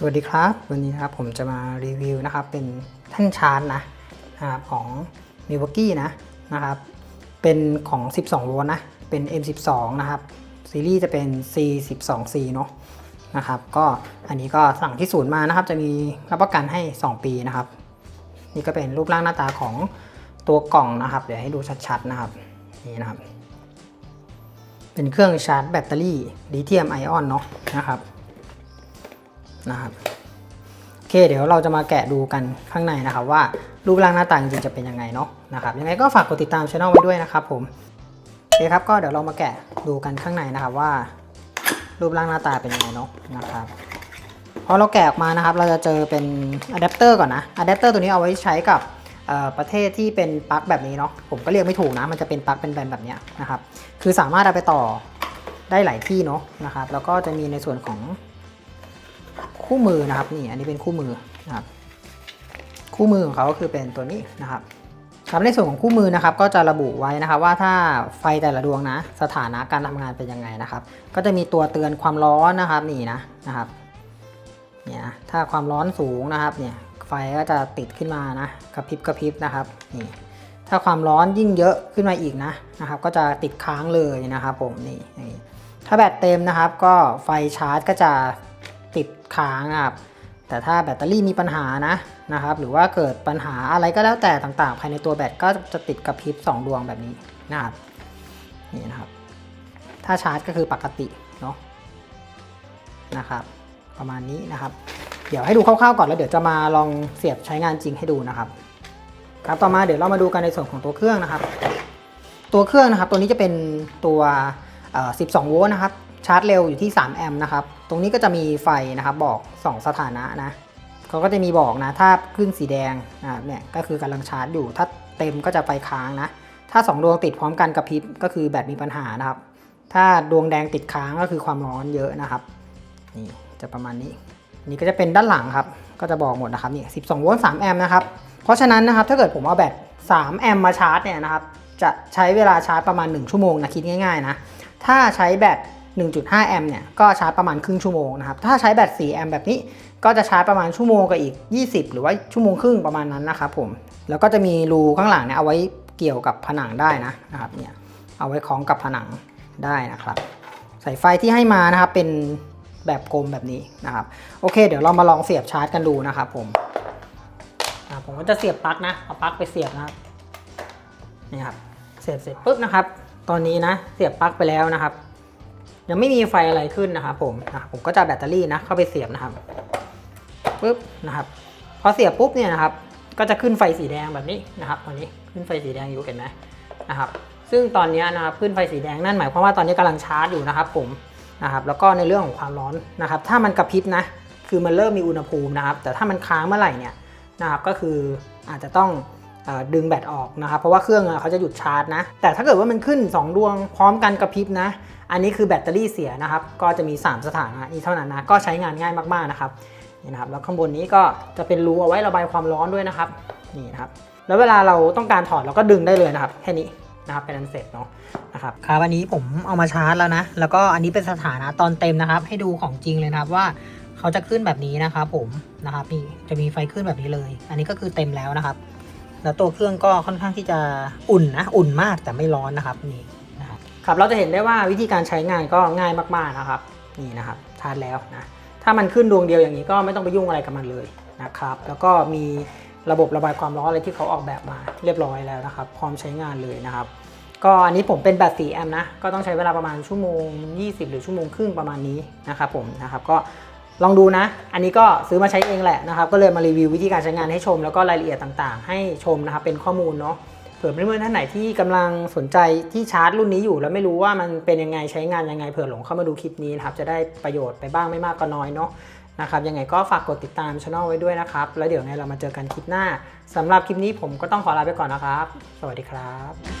สวัสดีครับ วันนี้นะครับผมจะมารีวิวนะครับเป็นแท่นชาร์จนะนะครับของ m i l w a u k e e นะนะครับเป็นของ 12 โวลต์นะเป็น M12 นะครับซีรีส์จะเป็น C12C เนาะนะครับก็อันนี้ก็สั่งที่ศูนย์มานะครับ จะมีรับประกันให้ 2 ปีนะครับ นี่ก็เป็นรูปร่างหน้าตาของตัวกล่องนะครับ เดี๋ยวให้ดูชัดๆนะครับนี่นะครับ เป็นเครื่องชาร์จแบตเตอรี่ลิเธียมไอออนเนาะนะครับ นะครับโอเคเดี๋ยวเราจะมาแกะดูกันข้างในนะครับ ว่ารูปร่างหน้าตาจริงๆจะเป็นยังไงเนาะนะครับยังไงก็ฝากกดติดตามช่องไว้ด้วยนะครับผมโอเคครับก็เดี๋ยวเรามาแกะดูกันข้างในนะครับว่า รูปร่างหน้าตาเป็นยังไงเนาะนะครับพอเราแกะออกมานะครับ เราจะเจอเป็นอะแดปเตอร์ก่อนนะอะแดปเตอร์ตัวนี้เอาไว้ใช้กับประเทศที่เป็นปลั๊กแบบนี้เนาะผมก็เรียกไม่ถูกนะ มันจะเป็นปลั๊กเป็นแบนแบบนี้นะครับ คือสามารถเอาไปต่อได้หลายที่เนาะนะครับ แล้วก็จะมีในส่วนของ คู่มือนะครับ นี่อันนี้เป็นคู่มือนะครับ คู่มือของเขาก็คือเป็นตัวนี้นะครับครับในส่วนของคู่มือนะครับก็จะระบุไว้นะครับว่าถ้าไฟแต่ละดวงนะ สถานะการทำงานเป็นยังไงนะครับ ก็จะมีตัวเตือนความร้อนนะครับนี่นะนะครับเนี่ยนะถ้าความร้อนสูงนะครับเนี่ยไฟก็จะติดขึ้นมานะกระพริบกระพริบนะครับนี่ถ้าความร้อนยิ่งเยอะขึ้นมาอีกนะนะครับ ก็จะติดค้างเลยนะครับผมนี่ถ้าแบตเต็มนะครับ ก็ไฟชาร์จก็จะ ค้างนะครับ แต่ถ้าแบตเตอรี่มีปัญหานะนะครับ หรือว่าเกิดปัญหาอะไรก็แล้วแต่ต่างๆ ภายในตัวแบตก็จะติดกระพริบ2 ดวงแบบนี้นะครับนี่นะครับ ถ้าชาร์จก็คือปกติเนาะนะครับ ประมาณนี้นะครับ เดี๋ยวให้ดูคร่าวๆก่อนแล้วเดี๋ยวจะมาลองเสียบใช้งานจริงให้ดูนะครับครับต่อมาเดี๋ยวเรามาดูกันในส่วนของตัวเครื่องนะครับ ตัวเครื่องนะครับ ตัวนี้จะเป็นตัว12โวลต์นะครับ ชาร์จเร็วอยู่ที่ 3 แอมป์นะครับ ตรงนี้ก็จะมีไฟนะครับบอก 2 สถานะนะเขาก็จะมีบอกนะ ถ้าขึ้นสีแดงนะครับเนี่ยก็คือกำลังชาร์จอยู่ ถ้าเต็มก็จะไฟค้างนะ ถ้า 2 ดวงติดพร้อมกันกระพริบก็คือแบตมีปัญหานะครับ ถ้าดวงแดงติดค้างก็คือความร้อนเยอะนะครับ นี่จะประมาณนี้ นี่ก็จะเป็นด้านหลังครับ ก็จะบอกหมดนะครับนี่12โวลต์3แอมป์นะครับ เพราะฉะนั้นนะครับถ้าเกิดผมเอาแบต3แอมป์มาชาร์จเนี่ยนะครับ จะใช้เวลาชาร์จประมาณ 1 ชั่วโมงนะคิดง่ายๆนะ ถ้าใช้แบต 1.5 แอมป์เนี่ยก็ชาร์จประมาณครึ่งชั่วโมงนะครับ ถ้าใช้แบต 4 แอมป์แบบนี้ก็จะชาร์จประมาณชั่วโมงกับอีก 20 หรือว่าชั่วโมงครึ่งประมาณนั้นนะครับผม แล้วก็จะมีรูข้างหลังเนี่ยเอาไว้เกี่ยวกับผนังได้นะนะครับเนี่ยเอาไว้คล้องกับผนังได้นะครับ สายไฟที่ให้มานะครับเป็นแบบกลมแบบนี้นะครับ โอเค เดี๋ยวเรามาลองเสียบชาร์จกันดูนะครับผมผมก็จะเสียบปลั๊กนะเอาปลั๊กไปเสียบนะครับนี่ครับเสียบเสร็จปุ๊บนะครับ ตอนนี้นะเสียบปลั๊กไปแล้วนะครับ ยังไม่มีไฟอะไรขึ้นนะครับผมนะผมก็จะแบตเตอรี่นะเข้าไปเสียบนะครับปุ๊บนะครับพอเสียบปุ๊บเนี่ยนะครับ ก็จะขึ้นไฟสีแดงแบบนี้นะครับตอนนี้ขึ้นไฟสีแดงอยู่เห็นไหมนะครับซึ่งตอนนี้นะครับขึ้นไฟสีแดงนั่นหมายความว่าตอนนี้กำลังชาร์จอยู่นะครับ ผมนะครับแล้วก็ในเรื่องของความร้อนนะครับ ถ้ามันกระพริบนะคือมันเริ่มมีอุณหภูมินะครับ แต่ถ้ามันค้างเมื่อไหร่เนี่ยนะครับก็คืออาจจะต้อง ดึงแบตออกนะครับเพราะว่าเครื่องเขาจะหยุดชาร์จนะ แต่ถ้าเกิดว่ามันขึ้น 2 ดวงพร้อมกันกระพริบนะ อันนี้คือแบตเตอรี่เสียนะครับ ก็จะมี 3 สถานะนี้เท่านั้นนะ ก็ใช้งานง่ายมากๆนะครับนี่นะครับแล้วข้างบนนี้ก็จะเป็นรูเอาไว้ระบายความร้อนด้วยนะครับนี่นะครับแล้วเวลาเราต้องการถอดเราก็ดึงได้เลยนะครับ แค่นี้นะครับเป็นอันเสร็จเนาะนะครับครับอันนี้ผมเอามาชาร์จแล้วนะ แล้วก็อันนี้เป็นสถานะตอนเต็มนะครับ ให้ดูของจริงเลยนะครับว่าเขาจะขึ้นแบบนี้นะครับผมนะครับนี่จะมีไฟขึ้นแบบนี้เลย อันนี้ก็คือเต็มแล้วนะครับ แล้วตัวเครื่องก็ค่อนข้างที่จะอุ่นนะอุ่นมากแต่ไม่ร้อนนะครับนี่นะครับครับเราจะเห็นได้ว่าวิธีการใช้งานก็ง่ายมากๆนะครับนี่นะครับชาร์จแล้วนะถ้ามันขึ้นดวงเดียวอย่างนี้ก็ไม่ต้องไปยุ่งอะไรกับมันเลยนะครับ แล้วก็มีระบบระบายความร้อนอะไรที่เขาออกแบบมาเรียบร้อยแล้วนะครับ พร้อมใช้งานเลยนะครับ ก็อันนี้ผมเป็นแบต4แอมป์นะ ก็ต้องใช้เวลาประมาณชั่วโมง 20 หรือชั่วโมงครึ่งประมาณนี้นะครับผมนะครับ ก็ ลองดูนะ อันนี้ก็ซื้อมาใช้เองแหละนะครับ ก็เลยมารีวิววิธีการใช้งานให้ชม แล้วก็รายละเอียดต่างๆ ให้ชมนะครับ เป็นข้อมูลเนาะ เผื่อเพื่อนๆท่านไหนที่กำลังสนใจที่ชาร์จรุ่นนี้อยู่ แล้วไม่รู้ว่ามันเป็นยังไงใช้งานยังไง เผื่อหลงเข้ามาดูคลิปนี้นะครับ จะได้ประโยชน์ไปบ้างไม่มากก็น้อยเนาะนะครับ ยังไงก็ฝากกดติดตามช่องไว้ด้วยนะครับ แล้วเดี๋ยวไงเรามาเจอกันคลิปหน้าสำหรับคลิปนี้ผมก็ต้องขอลาไปก่อนนะครับ สวัสดีครับ